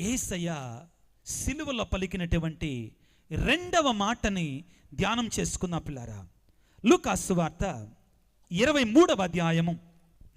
ఏసయ్య సిలువలో పలికినటువంటి రెండవ మాటని ధ్యానం చేసుకున్న పిల్లారా. లూకాసు వార్త ఇరవై మూడవ అధ్యాయము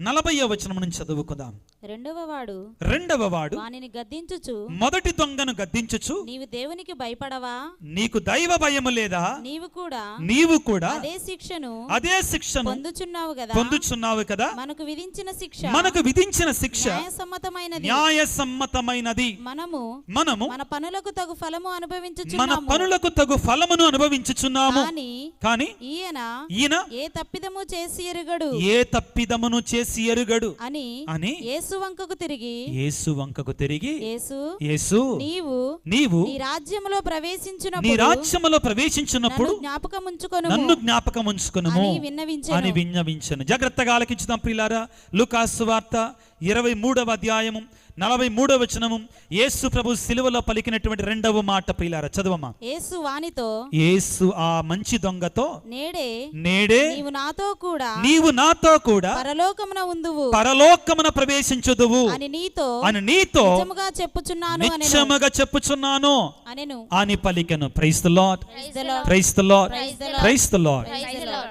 నలభై వచనం నుంచి చదువుకుందాం. రెండవ వాడు రెండవ వాడు వానిని గద్దించుచు మొదటి దొంగను గద్దించుచు నీవు దేవునికి భయపడవా? నీకు దైవ భయము లేదా? నీవు కూడా నీవు కూడా అదే శిక్షను అదే శిక్షను పొందుచున్నావు కదా? పొందుచున్నావు కదా? మనకు విధించిన శిక్ష మనకు విధించిన శిక్ష న్యాయసమ్మతమైనది. న్యాయసమ్మతమైనది. మనము మనము మన పనులకు తగు ఫలము మన అనుభవించుచున్నాము పనులకు తగు ఫలమును అనుభవించుచున్నాము. కానీ కానీ ఈయన ఈయన ఏ తప్పిదము చేసి ఎరుగడు? ఏ తప్పిదమును చేసి ఎరుగడు? అని అని యేసు వంకకు తిరిగి యేసు వంకకు తిరిగి యేసు యేసు నీవు నీవు నీ రాజ్యములో నీ ప్రవేశించినప్పుడు రాజ్యములో ప్రవేశించినప్పుడు జ్ఞాపకం ఉంచుకొను నన్ను జ్ఞాపకం ఉంచుకునుము అని విన్నవించెను. అని విన్నవించను. జాగ్రత్తగా ఆలకించుదాం ప్రియులారా. లుకాసు వార్త ఇరవై మూడవ అధ్యాయము నలభై మూడవ వచనము. యేసు ప్రభు సిలువలో పలికినటువంటి రెండవ మాట ప్రియులారా చదువమ్మా. యేసు వానితో యేసు ఆ మంచి దొంగతో నేడే నేడే నీవు నాతో కూడా నీవు నాతో కూడా పరలోకమున ఉందువు. పరలోకమున ప్రవేశించుదువు. అని నీతో అని నీతో నిజముగా చెప్పుచున్నాను నిశ్చయముగా చెప్పుచున్నాను అనెను. అని పలికెను. Praise the Lord. Praise the Lord. Praise the Lord Praise the Lord.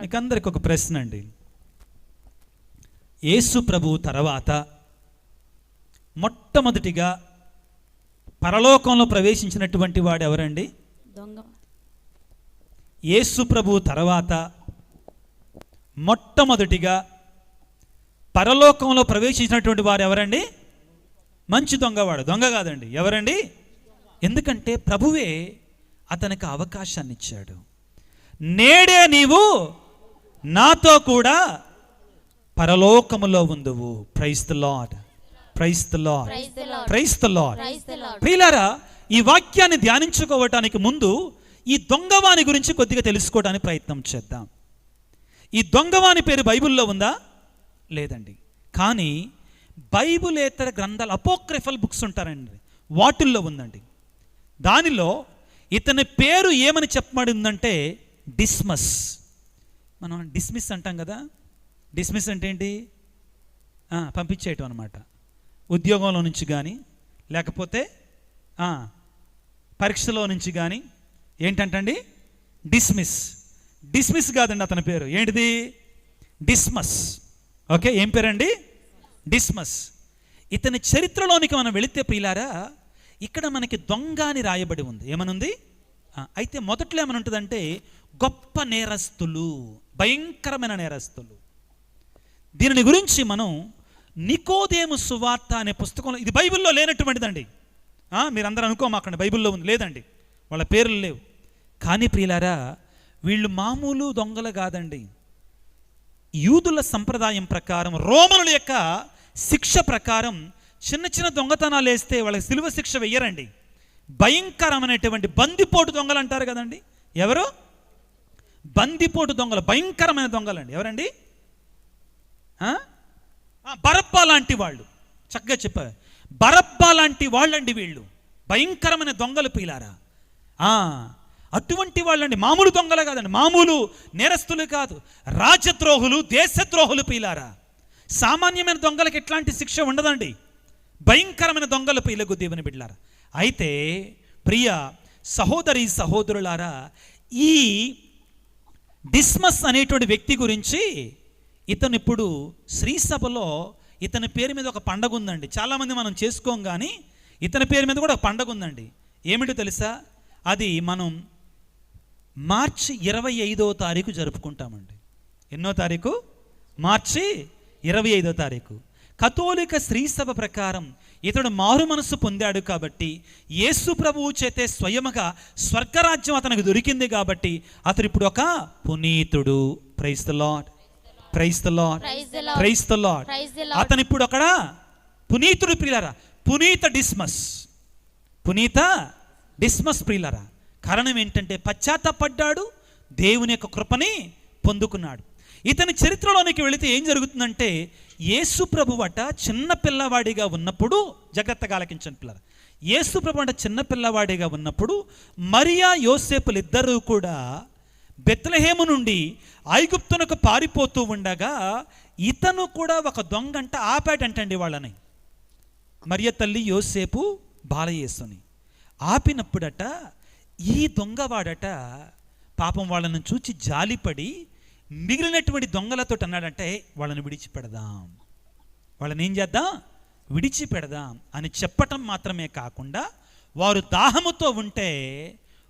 మీకు అందరికి ఒక ప్రశ్న అండి. యేసు ప్రభు తర్వాత మొట్టమొదటిగా పరలోకంలో ప్రవేశించినటువంటి వాడు ఎవరండి? దొంగ. యేసు ప్రభు తర్వాత మొట్టమొదటిగా పరలోకంలో ప్రవేశించినటువంటి వారు ఎవరండి? మంచి దొంగవాడు. దొంగ కాదండి. ఎవరండి? ఎందుకంటే ప్రభువే అతనికి అవకాశాన్ని ఇచ్చాడు నేడే నీవు నాతో కూడా పరలోకములో ఉందువు. Praise the Lord praise the. Praise the. ప్రియులారా ఈ వాక్యాన్ని ధ్యానించుకోవటానికి ముందు ఈ దొంగవాని గురించి కొద్దిగా తెలుసుకోవడానికి ప్రయత్నం చేద్దాం. ఈ దొంగవాని పేరు బైబిల్లో ఉందా? లేదండి. కానీ బైబిలేతర గ్రంథాలు అపోక్రిఫల్ బుక్స్ ఉంటారండి. వాటిల్లో ఉందండి. దానిలో ఇతని పేరు ఏమని చెప్పబడిందంటే డిస్మస్. మనం డిస్మిస్ అంటాం కదా? డిస్మిస్ అంటే ఏంటి? పంపించేయటం అనమాట ఉద్యోగంలో నుంచి కానీ లేకపోతే పరీక్షలో నుంచి కానీ ఏంటంటండి? డిస్మిస్. డిస్మిస్ కాదండి అతని పేరు. ఏంటిది? డిస్మస్. ఓకే ఏం పేరండి? డిస్మస్. ఇతని చరిత్రలోనికి మనం వెళితే ప్రియులారా ఇక్కడ మనకి దొంగ అని రాయబడి ఉంది. ఏమనుంది? అయితే మొదట్లో ఏమనుంటుందంటే గొప్ప నేరస్తులు భయంకరమైన నేరస్తులు. దీనిని గురించి మనం నికోదేము సువార్త అనే పుస్తకంలో ఇది బైబిల్లో లేనటువంటిదండి. ఆ, మీరందరూ అనుకోమాకండి బైబిల్లో ఉంది లేదండి. వాళ్ళ పేర్లు లేవు. కానీ ప్రియులారా వీళ్ళు మామూలు దొంగలు కాదండి. యూదుల సంప్రదాయం ప్రకారం రోమనుల యొక్క శిక్ష ప్రకారం చిన్న చిన్న దొంగతనాలు వేస్తే వాళ్ళకి సిలువ శిక్ష వెయ్యరండి భయంకరమైనటువంటి బందిపోటు దొంగలు అంటారు కదండి. ఎవరు? బందిపోటు దొంగలు భయంకరమైన దొంగలండి. ఎవరండి? ఆ, బరబ్బా లాంటి వాళ్ళు. చక్కగా చెప్పారు బరబ్బా లాంటి వాళ్ళండి వీళ్ళు. భయంకరమైన దొంగలు పీలారా ఆ, అటువంటి వాళ్ళండి. మామూలు దొంగలు కాదండి. మామూలు నేరస్తులు కాదు. రాజద్రోహులు దేశద్రోహులు పీలారా సామాన్యమైన దొంగలకు ఎట్లాంటి శిక్ష ఉండదండి. భయంకరమైన దొంగలు పీలకు దేవుని బిడ్డారా అయితే ప్రియ సహోదరి సహోదరులారా ఈ డిస్మస్ అనేటువంటి వ్యక్తి గురించి ఇతను ఇప్పుడు శ్రీసభలో ఇతని పేరు మీద ఒక పండగ ఉందండి. చాలామంది మనం చేసుకోం కానీ ఇతని పేరు మీద కూడా ఒక పండగ ఉందండి. ఏమిటో తెలుసా? అది మనం మార్చి ఇరవై ఐదో తారీఖు జరుపుకుంటామండి. ఎన్నో తారీఖు? మార్చి ఇరవై ఐదో తారీఖు. కథోలిక శ్రీసభ ప్రకారం ఇతడు మారు మనస్సు పొందాడు కాబట్టి యేసు ప్రభువు చేతే స్వయముగా స్వర్గరాజ్యం అతనికి దొరికింది కాబట్టి అతడు ఇప్పుడు ఒక పునీతుడు. Praise the Lord praise the Lord. Praise the Lord. అతను ఇప్పుడు అక్కడ పునీతుడు ప్రియులరా పునీత డిస్మస్. పునీత డిస్మస్ ప్రియులరా. కారణం ఏంటంటే పశ్చాత్తపడ్డాడు దేవుని యొక్క కృపని పొందుకున్నాడు. ఇతని చరిత్రలోనికి వెళితే ఏం జరుగుతుందంటే యేసు ప్రభువట చిన్న పిల్లవాడిగా ఉన్నప్పుడు జాగ్రత్తగా ఆలకించండి పిల్లలు యేసు ప్రభు అంటే చిన్న పిల్లవాడిగా ఉన్నప్పుడు మరియా యోసేపులు ఇద్దరూ కూడా బెత్లహేము నుండి ఐగుప్తునకు పారిపోతూ ఉండగా ఇతను కూడా ఒక దొంగంట ఆపాడంటండి వాళ్ళని. మరియ తల్లి యోసేపు బాలయేసుని ఆపినప్పుడట ఈ దొంగవాడట పాపం వాళ్ళను చూచి జాలిపడి మిగిలినటువంటి దొంగలతో అన్నాడంటే వాళ్ళని విడిచిపెడదాం. వాళ్ళని ఏం చేద్దాం? విడిచిపెడదాం. అని చెప్పటం మాత్రమే కాకుండా వారు దాహముతో ఉంటే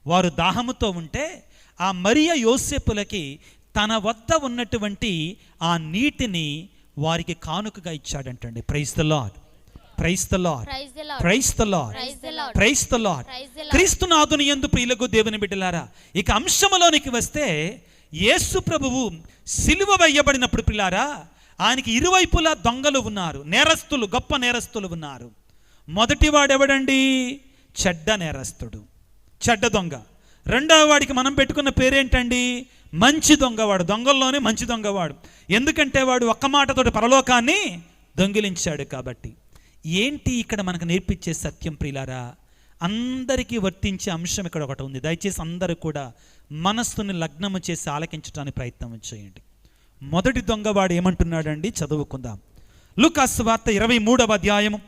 వారు దాహముతో ఉంటే ఆ మరియ యోసేపులకి తన వద్ద ఉన్నటువంటి ఆ నీటిని వారికి కానుకగా ఇచ్చాడంటండి. Praise the Lord the Lord praise the Lord praise the Lord praise the Lord క్రీస్తునాథుని యందు ప్రియులకు దేవుని బిడ్డలారా ఇక అంశములోనికి వస్తే యేసు ప్రభువు సిలువ వేయబడినప్పుడు పిల్లారా ఆయనకి ఇరువైపులా దొంగలు ఉన్నారు నేరస్తులు గొప్ప నేరస్తులు ఉన్నారు. మొదటి వాడెవడండి చెడ్డ నేరస్తుడు. చెడ్డ దొంగ. రెండవ వాడికి మనం పెట్టుకున్న పేరేంటండి? మంచి దొంగవాడు. దొంగల్లోనే మంచి దొంగవాడు. ఎందుకంటే వాడు ఒక్క మాటతోటి పరలోకాన్ని దొంగిలించాడు కాబట్టి. ఏంటి ఇక్కడ మనకు నేర్పించే సత్యం ప్రియులారా? అందరికీ వర్తించే అంశం ఇక్కడ ఒకటి ఉంది. దయచేసి అందరూ కూడా మనస్సుని లగ్నము చేసి ఆలకించడానికి ప్రయత్నం చేయండి. మొదటి దొంగవాడు ఏమంటున్నాడండి? చదువుకుందాం. లుకాస్ వార్త ఇరవై మూడవ అధ్యాయము.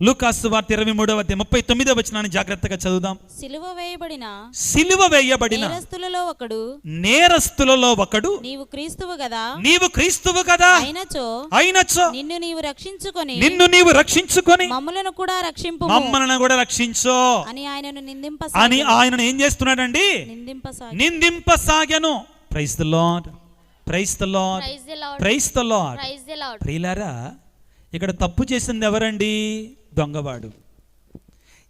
లూకాసు వార్త ఇరవై మూడవ ముప్పై తొమ్మిదవ వచనాన్ని జాగ్రత్తగా చదువుదాం. సిలువ వేయబడిన సిలువ వేయబడిన నేరస్తులలో ఒకడు. నేరస్తులలో ఒకడు. నీవు క్రీస్తువు కదా. నీవు క్రీస్తువు కదా. అయినచో. అయినచో. నిన్ను నీవు రక్షించుకొని నిన్ను నీవు రక్షించుకొని మమ్ములను కూడా రక్షింపు మమ్మల్ని కూడా రక్షించో. అని ఆయనను నిందింప అని ఆయనను ఏం చేస్తున్నాడండి? నిందింపసాగి నిందింపసాగాను. Praise the Lord praise the Lord praise the Lord praise the Lord praise the Lord ప్రియులారా ఇక్కడ తప్పు చేసింది ఎవరండి? దొంగవాడు.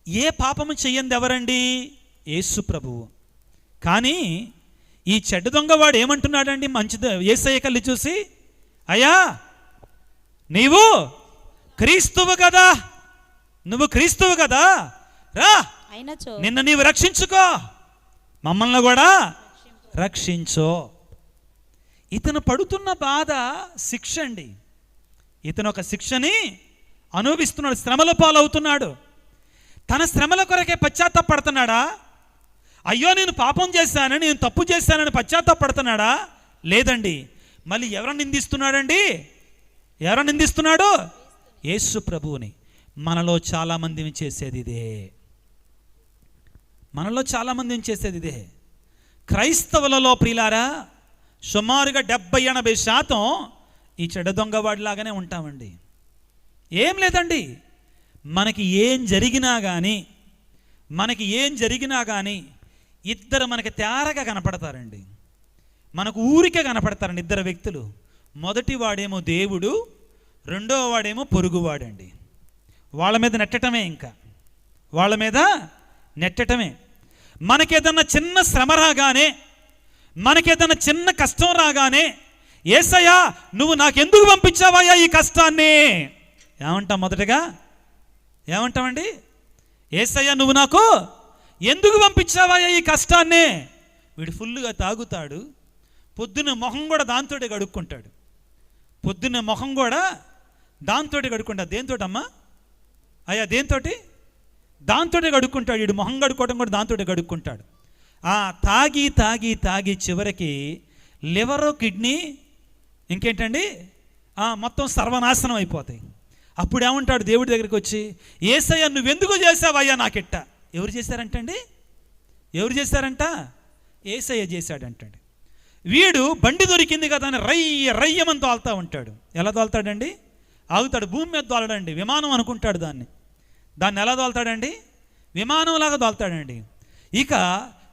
ఏ పాపము చెయ్యంది ఎవరండి యేసు ప్రభువు. కానీ ఈ చెడ్డ దొంగవాడు ఏమంటున్నాడండి? మంచిది ఏసయ్య కల్లి చూసి అయ్యా నీవు క్రీస్తువు కదా? నువ్వు క్రీస్తువు కదా? రా నిన్ను నీవు రక్షించుకో. మమ్మల్ని కూడా రక్షించో. ఇతను పడుతున్న బాధ శిక్ష అండి. ఇతను ఒక శిక్షని అనుభవిస్తున్నాడు శ్రమల పాలవుతున్నాడు. తన శ్రమల కొరకే పశ్చాత్తాపడుతున్నాడా? అయ్యో నేను పాపం చేశాను నేను తప్పు చేశానని పశ్చాత్తాపడుతున్నాడా? లేదండి. మళ్ళీ ఎవరు నిందిస్తున్నాడండి? ఎవరు నిందిస్తున్నాడు? యేసు ప్రభువుని. మనలో చాలామంది చేసేది ఇదే. మనలో చాలామంది చేసేది ఇదే. క్రైస్తవులలో ప్రియులారా సుమారుగా డెబ్బై ఎనభై శాతం ఈ చెడ్డ దొంగవాడిలాగానే ఉంటామండి. ఏం లేదండి. మనకి ఏం జరిగినా కానీ మనకి ఏం జరిగినా కానీ ఇద్దరు మనకి తేరగా కనపడతారండి. మనకు ఊరికే కనపడతారండి ఇద్దరు వ్యక్తులు. మొదటి వాడేమో దేవుడు రెండో వాడేమో పొరుగువాడండి. వాళ్ళ మీద నెట్టటమే ఇంకా. వాళ్ళ మీద నెట్టటమే. మనకేదన్నా చిన్న శ్రమ రాగానే మనకేదన్నా చిన్న కష్టం రాగానే ఏసయ్యా నువ్వు నాకెందుకు పంపించావయ్యా ఈ కష్టాన్ని? ఏమంటాం మొదటగా? ఏమంటామండి? ఏసయ్యా నువ్వు నాకు ఎందుకు పంపించావయ్యా ఈ కష్టాన్ని? వీడు ఫుల్గా తాగుతాడు. పొద్దున మొహం కూడా దాంతోటే కడుక్కుంటాడు. పొద్దున్న మొహం కూడా దాంతోటి కడుక్కుంటాడు. దేంతోటమ్మా? అయ్యా దేంతోటి? దాంతోటే కడుక్కుంటాడు. వీడు మొహం కడుక్కోవడం కూడా దాంతోటే కడుక్కుంటాడు. ఆ తాగి తాగి తాగి చివరికి లివరు కిడ్నీ ఇంకేంటండి? మొత్తం సర్వనాశనం అయిపోతాయి. అప్పుడు ఏమంటాడు దేవుడి దగ్గరికి వచ్చి ఏసయ్య నువ్వెందుకు చేసావయ్యా నాకెట్ట? ఎవరు చేశారంటండి? ఎవరు చేశారంట? ఏసయ్య చేశాడంటండి. వీడు బండి దొరికింది కదా అని రయ్య రయ్యమని తోలుతూ ఉంటాడు. ఎలా తోలుతాడండి? ఆగుతాడు భూమి మీద తోలడండి. విమానం అనుకుంటాడు దాన్ని. దాన్ని ఎలా తోలుతాడండి? విమానంలాగా తోలుతాడండి. ఇక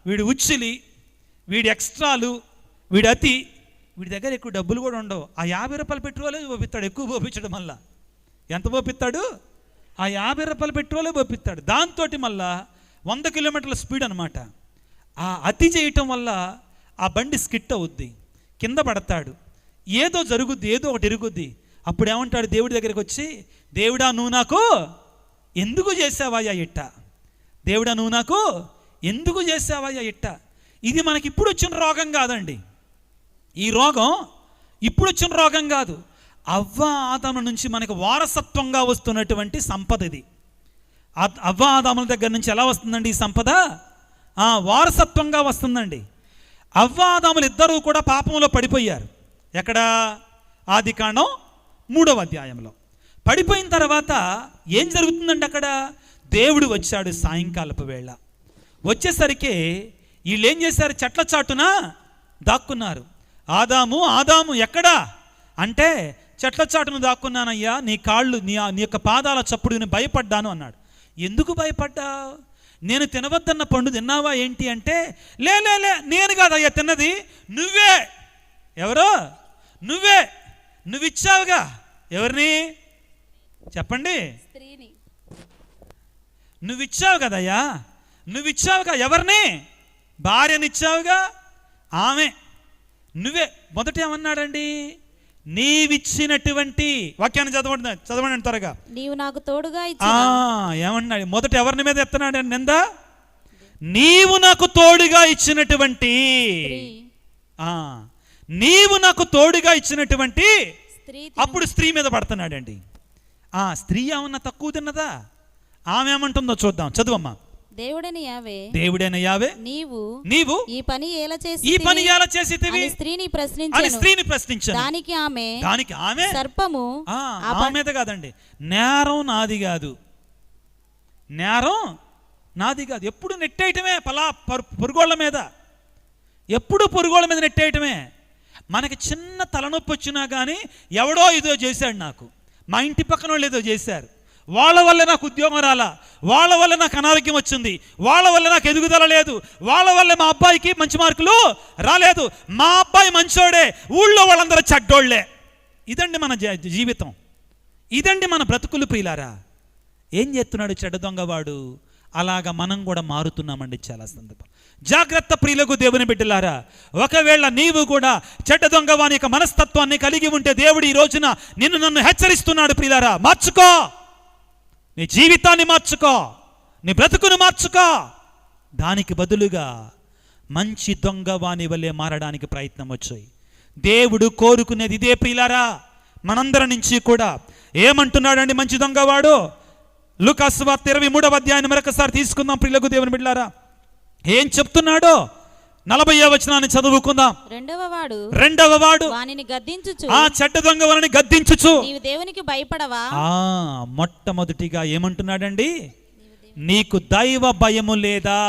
వీడు ఉచ్చిలి వీడి ఎక్స్ట్రాలు వీడి అతి వీడి దగ్గర ఎక్కువ డబ్బులు కూడా ఉండవు. ఆ యాభై రూపాయల పెట్రోలే పోపిస్తాడు ఎక్కువ పోపించడం వల్ల ఎంత పోపిస్తాడు ఆ యాభై రూపాయల పెట్రోలే పోపిస్తాడు దాంతో మళ్ళా వంద కిలోమీటర్ల స్పీడ్ అనమాట ఆ అతి చేయటం వల్ల ఆ బండి స్కిట్ అవుద్ది. కింద పడతాడు. ఏదో జరుగుద్ది ఏదో ఒకటి ఇరుగుద్ది. అప్పుడు ఏమంటాడు దేవుడి దగ్గరికి వచ్చి దేవుడా నువ్వు నాకు ఎందుకు చేసావాయా ఇట్ట? దేవుడా నువ్వు నాకు ఎందుకు చేసావాయా ఇట్ట? ఇది మనకి ఇప్పుడు వచ్చిన రోగం కాదండి. ఈ రోగం ఇప్పుడు వచ్చిన రోగం కాదు. అవ్వ ఆదాము నుంచి మనకు వారసత్వంగా వస్తున్నటువంటి సంపద ఇది. అవ్వ ఆదాముల దగ్గర నుంచి ఎలా వస్తుందండి ఈ సంపద? వారసత్వంగా వస్తుందండి. అవ్వ ఆదాములు ఇద్దరూ కూడా పాపంలో పడిపోయారు. ఎక్కడ? ఆది కాండం మూడవ అధ్యాయంలో. పడిపోయిన తర్వాత ఏం జరుగుతుందండి అక్కడ? దేవుడు వచ్చాడు సాయంకాలపు వేళ. వచ్చేసరికి వీళ్ళు ఏం చేశారు? చెట్ల చాటున దాక్కున్నారు. ఆదాము ఆదాము ఎక్కడా? అంటే చెట్ల చాటున దాక్కున్నానయ్యా నీ కాళ్ళు నీ నీ యొక్క పాదాల చప్పుడు నేను భయపడ్డాను అన్నాడు. ఎందుకు భయపడ్డావు? నేను తినవద్దన్న పండు తిన్నావా ఏంటి అంటే లే లే లే నేను కాదయ్యా తిన్నది నువ్వే. ఎవరో? నువ్వే. నువ్విచ్చావుగా. ఎవరిని? చెప్పండి. నువ్విచ్చావు కదయ్యా. నువ్విచ్చావుగా ఎవరిని? భార్యనిచ్చావుగా? ఆమె. నువ్వే. మొదట ఏమన్నాడండి? నీవిచ్చినటువంటి వాక్యాన్ని చదవండి చదవండి త్వరగా. నీవు నాకు తోడుగా ఏమన్నాడు మొదట ఎవరిని మీద ఎత్తనాడు నింద? నీవు నాకు తోడుగా ఇచ్చినటువంటి నీవు నాకు తోడుగా ఇచ్చినటువంటి స్త్రీ అప్పుడు స్త్రీ మీద పడుతున్నాడండి. ఆ స్త్రీ ఏమన్నా తక్కువ తిన్నదా? ఆమె ఏమంటుందో చూద్దాం. చదువమ్మా. దేవుడని యావే దేవుడైన యావే నీవు నీవు ఈ పని ఎలా చేసి ఈ పని ఎలా చేసేటివి స్త్రీని అని ప్రశ్నించాను. స్త్రీని ప్రశ్నించాను. దానికి ఆమె దానికి ఆమె సర్పము మీద కాదండి. నేరం నాది కాదు. నేరం నాది కాదు. ఎప్పుడు నెట్టేయటమే పలా పరు- పురుగోళ్ళ మీద. ఎప్పుడు పురుగోళ్ళ మీద నెట్టేయటమే. మనకి చిన్న తలనొప్పి వచ్చినా కానీ ఎవడో ఇదో చేశాడు నాకు. మా ఇంటి పక్కన వాళ్ళు ఏదో చేశారు. వాళ్ళ వల్ల నాకు ఉద్యోగం రాలా. వాళ్ళ వల్ల నాకు అనారోగ్యం వచ్చింది. వాళ్ళ వల్ల నాకు ఎదుగుదల లేదు. వాళ్ళ వల్ల మా అబ్బాయికి మంచి మార్కులు రాలేదు. మా అబ్బాయి మంచోడే. ఊళ్ళో వాళ్ళందరూ చెడ్డోళ్ళే ఇదండి మన జీవితం. ఇదండి మన బ్రతుకులు ప్రియులారా. ఏం చేస్తున్నాడు చెడ్డ దొంగవాడు అలాగా మనం కూడా మారుతున్నామండి చాలా సందర్భం. జాగ్రత్త ప్రియులకు దేవుని బిడ్డలారా. ఒకవేళ నీవు కూడా చెడ్డ దొంగవాని యొక్క మనస్తత్వాన్ని కలిగి ఉంటే దేవుడు ఈ రోజున నిన్ను నన్ను హెచ్చరిస్తున్నాడు ప్రియులారా. మార్చుకో! నీ జీవితాన్ని మార్చుకో నీ బ్రతుకును మార్చుకో. దానికి బదులుగా మంచి దొంగవాని వల్లే మారడానికి ప్రయత్నం వచ్చాయి. దేవుడు కోరుకునేది ఇదే ప్రియులారా. మనందరి నుంచి కూడా ఏమంటున్నాడండి మంచి దొంగవాడు? లుకాసు వార్త ఇరవై మూడవ అధ్యాయం మరొకసారి తీసుకుందాం ప్రియులకు దేవుని బిడ్డారా ఏం చెప్తున్నాడో? నలభై వచనాన్ని చదువుకుందాం. రెండవ వాడు రెండవ వాడు వానిని గద్దించుచు. ఆ చెడ్డ దొంగవలని గద్దించుచు. నీవు దేవునికి భయపడవా? ఆ మొట్టమొదటిగా ఏమంటున్నాడండి? నీకు దైవ భయము లేదా?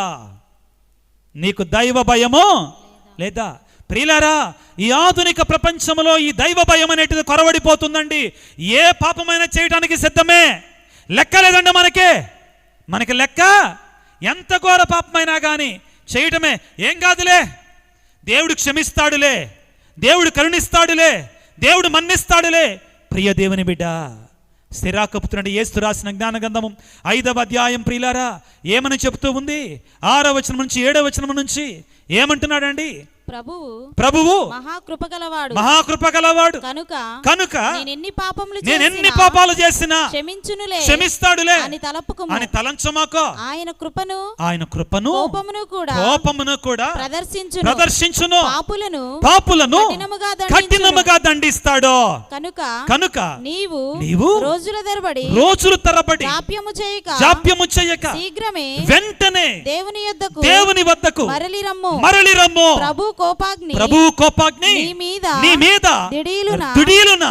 నీకు దైవ భయము లేదా? ప్రియులారా ఈ ఆధునిక ప్రపంచంలో ఈ దైవ భయం అనేటిది కొరవడిపోతుందండి. ఏ పాపమైనా చేయడానికి సిద్ధమే? లెక్క లేదండి మనకి. మనకి లెక్క? ఎంత ఘోర పాపమైనా కానీ చేయటమే. ఏం కాదులే. దేవుడు క్షమిస్తాడులే. దేవుడు కరుణిస్తాడులే. దేవుడు మన్నిస్తాడులే. ప్రియ దేవుని బిడ్డ స్థిరాకపుతున్నాడు ఏస్తు రాసిన జ్ఞానగంధము ఐదవ అధ్యాయం ప్రియులారా ఏమని చెప్తూ ఉంది? ఆరో వచనం నుంచి ఏడవ వచనం నుంచి ఏమంటున్నాడండి? ప్రభువు ప్రభువు మహాకృప గలవాడు మహాకృప గలవాడు కనుక కనుక నేను ఎన్ని పాపములు నేను ఎన్ని పాపాలు చేసినా క్షమించునులే. క్షమిస్తాడులే. అని తలపుకుము. అని తలంచమాకో. ఆయన కృపను ఆయన కృపను కోపమును కూడా కోపమును కూడా ప్రదర్శించును. ప్రదర్శించును. పాపులను పాపులను కఠినముగా దండిస్తాడు. కనుక కనుక నీవు నీవు రోజుల తరబడి రోజులు తరబడి జాప్యము చేయక జాప్యము చెయ్యక శీఘ్రమే వెంటనే దేవుని యొద్దకు దేవుని వద్దకు మరలి రమ్ము మరలి రమ్ము ప్రభు కోపాగ్ని ప్రభు కోపాగ్ని నీ మీద నీ మీద దిడీలున దిడీలున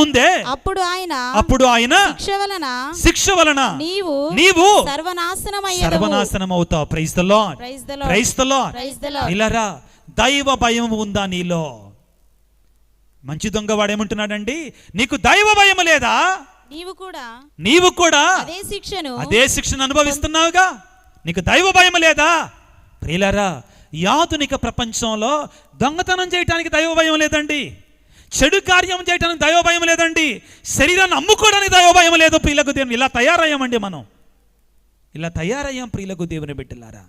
ముందే అప్పుడు ఆయన అప్పుడు ఆయన శిక్ష వలన శిక్ష వలన నీవు నీవు సర్వనాశనమయ్యదు సర్వనాశనం అవుతావు. Praise the Lord praise the Lord praise the Lord praise the Lord ఇలారా దైవ భయం ఉందా నీలో? మంచి దొంగవాడు ఏమంటున్నాడండి నీకు దైవ భయం లేదా? నీవు కూడా నీవు కూడా అదే శిక్షను అదే శిక్షను అనుభవిస్తున్నావుగా? నీకు దైవ భయం లేదా? ప్రియులారా ఈ ఆధునిక ప్రపంచంలో దొంగతనం చేయటానికి దైవభయం లేదండి. చెడు కార్యం చేయడానికి దైవభయం లేదండి. శరీరాన్ని అమ్ముకోవడానికి దైవభయం లేదు. ప్రియులకు దేవుని ఇలా తయారయ్యామండి మనం. ఇలా తయారయ్యాం ప్రియులకు దేవుని బిడ్డలారా.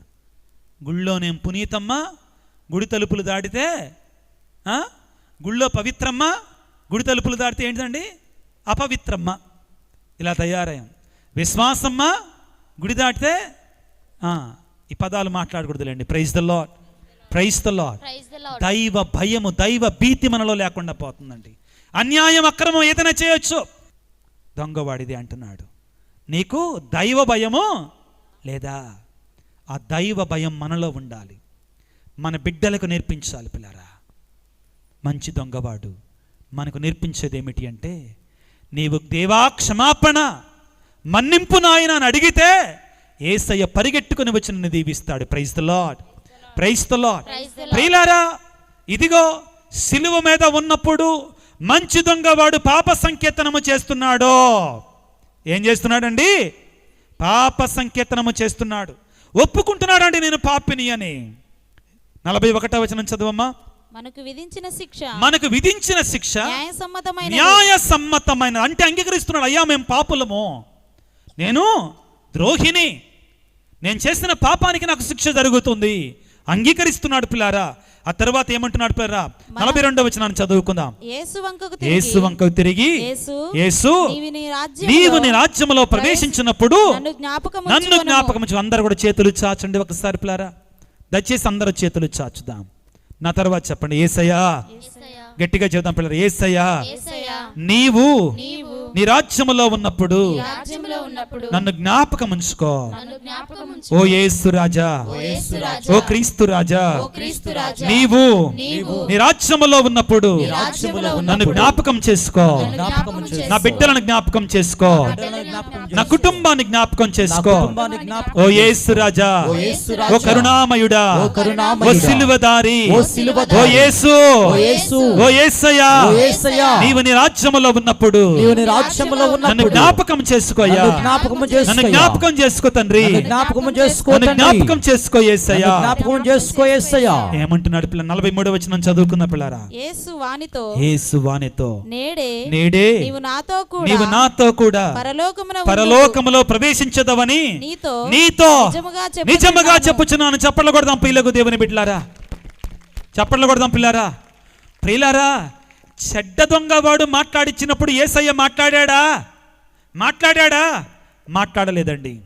గుళ్ళోనేం పునీతమ్మ గుడి తలుపులు దాటితే ఆ? గుళ్ళో పవిత్రమ్మ గుడి తలుపులు దాటితే ఏంటండి అపవిత్రమ్మ. ఇలా తయారయ్యాం. విశ్వాసమ్మ గుడి దాటితే ఆ, ఈ పదాలు మాట్లాడకూడదులేండి. Praise the Lord praise the Lord దైవ భయము దైవ భీతి మనలో లేకుండా పోతుందండి. అన్యాయం అక్రమం ఏదైనా చేయొచ్చు. దొంగవాడిది అంటున్నాడు. నీకు దైవ భయము లేదా? ఆ దైవ భయం మనలో ఉండాలి. మన బిడ్డలకు నేర్పించాలి పిల్లరా. మంచి దొంగవాడు మనకు నేర్పించేది ఏమిటి అంటే నీవు దేవా క్షమాపణ మన్నింపు నాయన అని అడిగితే ఏసయ్య పరిగెట్టుకుని వచ్చి నిన్ను దీవిస్తాడు praise the Lord praise the Lord. ప్రియులారా ఇదిగో సిలువ మీద ఉన్నప్పుడు మంచి దొంగవాడు పాప సంకీర్తనము చేస్తున్నాడు. ఏం చేస్తున్నాడండి? పాప సంకీర్తనము చేస్తున్నాడు. ఒప్పుకుంటున్నాడండి నేను పాపిని అని. నలభై ఒకటో వచనం చదవమ్మా. మనకు విధించిన శిక్ష మనకు విధించిన శిక్ష న్యాయసమ్మతమైన న్యాయ సమ్మతమైన అంటే అంగీకరిస్తున్నాడు. అయ్యా మేము పాపులము. నేను ద్రోహిని. నేను చేసిన పాపానికి నాకు శిక్ష జరుగుతుంది. అంగీకరిస్తున్నాడు పిల్లారా. ఆ తర్వాత ఏమంటున్నాడు పిల్లారా? నలభై రెండవ వచనాన్ని చదువుకుందాం. యేసు వంకకు తిరిగి. యేసు నీవు నీ రాజ్యములో ప్రవేశించినప్పుడు నన్ను జ్ఞాపకం. అందరూ కూడా చేతులు చాచండి ఒకసారి పిల్లారా. దయచేసి అందరూ చేతులు చాచుదాం. నా తర్వాత చెప్పండి. ఏసయ్యా గట్టిగా చెబుదాం పిల్లలు ఏసయ్యా. నీవు నీవు నీ రాజ్యములో ఉన్నప్పుడు నన్ను జ్ఞాపకం ఉంచుకో ఓ యేసు రాజా. ఓ క్రీస్తు రాజా. ఓ క్రీస్తు రాజా. నీవు నీవు నీ రాజ్యములో ఉన్నప్పుడు రాజ్యములో నన్ను జ్ఞాపకం చేసుకో. నా బిడ్డలను జ్ఞాపకం చేసుకో. నా కుటుంబాన్ని జ్ఞాపకం చేసుకో. ఓ యేసు రాజా. ఓ యేసు ఓ కరుణామయుడా. ఓ. సిలువదారి. ఓ సిలువదారి. ఓ యేసు. ఓ యేసు. ఓ యేసయ్యా. ఓ యేసయ్యా. నీవు నీ రాజ్యములో ఉన్నప్పుడు నీవు నీ రాజ్యములో నన్ను ఉన్నప్పుడు జ్ఞాపకం చేసుకోయ్యా నన్ను జ్ఞాపకము నన్ను చేసుకో జ్ఞాపకం చేసుకో తండ్రి. నన్ను జ్ఞాపకము చేసుకో నన్ను. జ్ఞాపకం చేసుకో యేసయ్యా నన్ను జ్ఞాపకం చేసుకో యేసయ్యా ఏమంటున్నాడు పిల్ల? నలభై మూడవ వచనం చదువుకున్న పిల్లరా? యేసు వానితో యేసు వానితో. నేడే నేడే. నీవు నాతో కూడా నీవు నాతో కూడా పరలోకమున. పరలోకములో ప్రవేశించదవని నీతో నీతో నిజముగా చెప్పుచున్నాను. నిజముగా చెప్పుచున్నాను. చప్పట్లు కొడదాం పిల్లకు దేవుని బిడ్డలారా. చప్పట్లు కొడదాం పిల్లారా. ప్రియులారా చెడ్డ దొంగవాడు మాట్లాడిచ్చినప్పుడు ఏసయ్య మాట్లాడాడా? మాట్లాడాడా? మాట్లాడలేదండి.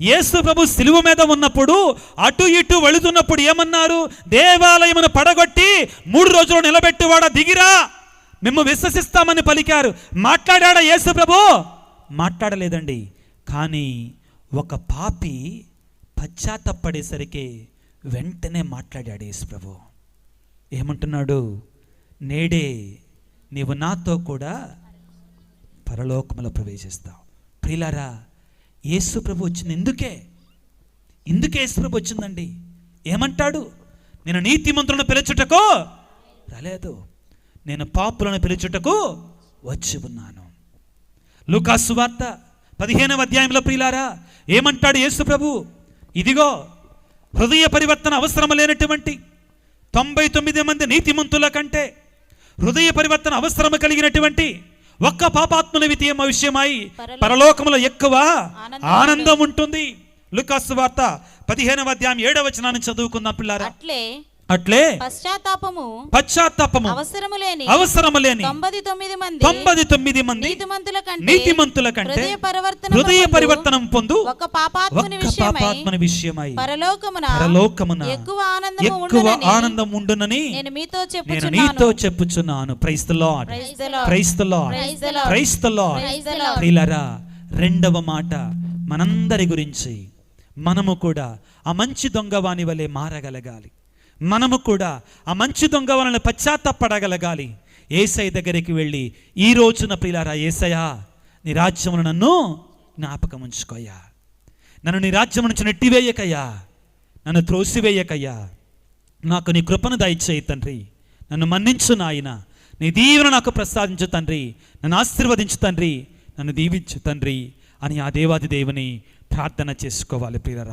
యేసు ప్రభు సిలువ మీద ఉన్నప్పుడు అటు ఇటు వెళుతున్నప్పుడు ఏమన్నారు? దేవాలయమును పడగొట్టి మూడు రోజులు నిలబెట్టివాడా దిగిరా. మేము విశ్వసిస్తామని పలికారు. మాట్లాడాడా యేసు ప్రభు? మాట్లాడలేదండి. కానీ ఒక పాపి పశ్చాత్తపడేసరికి వెంటనే మాట్లాడాడు యేసు ప్రభు. ఏమంటున్నాడు? నేడే నీవు నాతో కూడా పరలోకములో ప్రవేశిస్తావు. ప్రియులారా యేసు ప్రభు వచ్చింది ఎందుకే? ఎందుకే యేసు ప్రభు వచ్చిందండి? ఏమంటాడు? నేను నీతిమంతులను పిలుచుటకు రాలేదు. నేను పాపులను పిలుచుటకు వచ్చి ఉన్నాను. లుకాసు వార్త పదిహేనవ అధ్యాయంలో ప్రియులారా ఏమంటాడు యేసు ప్రభు? ఇదిగో హృదయ పరివర్తన అవసరం లేనటువంటి తొంభై తొమ్మిది మంది నీతిమంతుల కంటే హృదయ పరివర్తన అవసరం కలిగినటువంటి ఒక్క పాపాత్మల వితీయమ విషయమై పరలో- పరలోకములో ఎక్కువ ఆనందం ఆనందం ఉంటుంది. లుకాసు వార్త పదిహేనవ అధ్యాయం ఏడవ వచనాన్ని చదువుకుందాం పిల్లారా. అట్లే అట్లే పశ్చాత్తాపము పశ్చాత్తాపము అవసరము లేని అవసరము లేని తొంభై తొమ్మిది మంది తొంభై తొమ్మిది మంది నీతిమంతుల కంటే నీతిమంతుల కంటే హృదయ పరివర్తన హృదయ పరివర్తనం పొందు ఒక పాపాత్ముని విషయమై పాపాత్మని విషయమై పరలోకమున పరలోకమున ఎక్కువ ఆనందము ఎక్కువ ఆనందం ఉండునని నేను మీతో నేను చెప్పుచున్నాను. నీతో చెప్పుచున్నాను. Praise the Lord. Praise the Lord. Praise the Lord రెండవ మాట మనందరి గురించి మనము కూడా ఆ మంచి దొంగవాని వలె మారగలగాలి. మనము కూడా ఆ మంచి దొంగ వలన పశ్చాత్తపడగలగాలి. ఏసై దగ్గరికి వెళ్ళి ఈ రోజున ప్రియులారా ఏసయా నీ రాజ్యమును నన్ను జ్ఞాపకం ఉంచుకోయా నన్ను నీ రాజ్యం నుంచి నెట్టివేయకయ్యా. నన్ను త్రోసివేయకయ్యా. నాకు నీ కృపను దయచేయి తండ్రి. నన్ను మన్నించు నాయన. నీ దీవెన నాకు ప్రసాదించు తండ్రి. నన్ను ఆశీర్వదించు తండ్రి. నన్ను దీవించు తండ్రి అని ఆ దేవాది దేవుని ప్రార్థన చేసుకోవాలి ప్రియరా